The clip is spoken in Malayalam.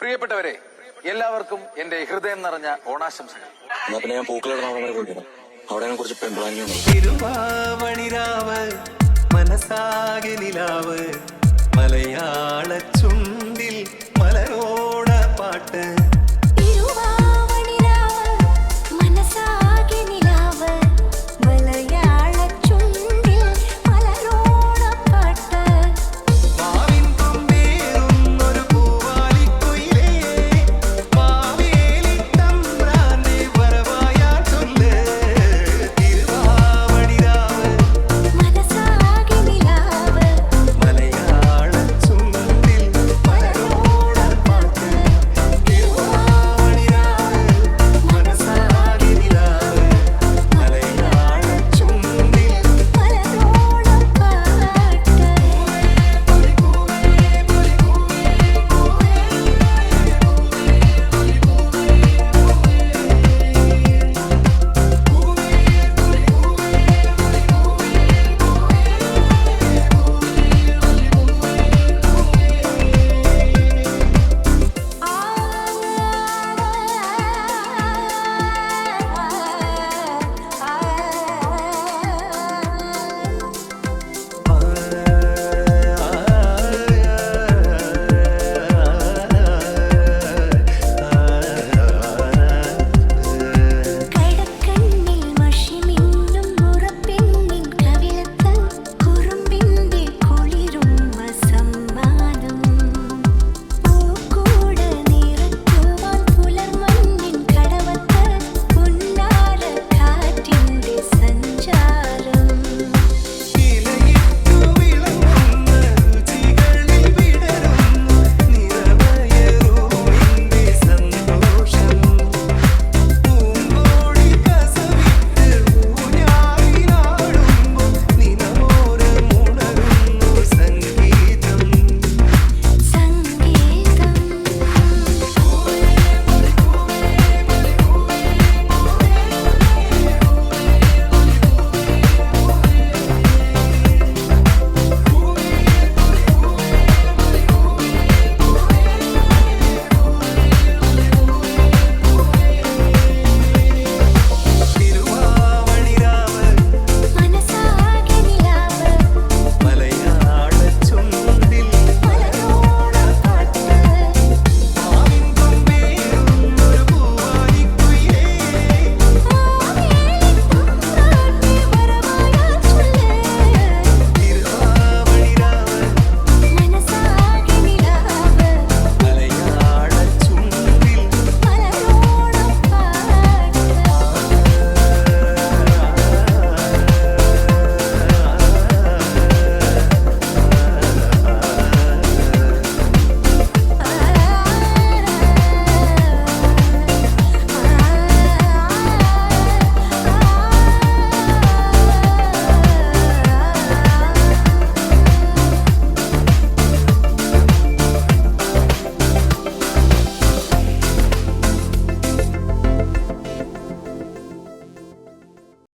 പ്രിയപ്പെട്ടവരെ എല്ലാവർക്കും എന്റെ ഹൃദയം നിറഞ്ഞ ഓണാശംസകൾ. എന്നാ പിന്നെ ഞാൻ പൂക്കളുടെ നാളെ വരെ അവിടെ ഞാൻ കുറച്ച് പെൺപ്ലാനിങ് തിരുവാവണിരാവ് മനസാകെ നിലാവ് മലയാള ചുണ്ടിൽ മലരോട പാട്ട്.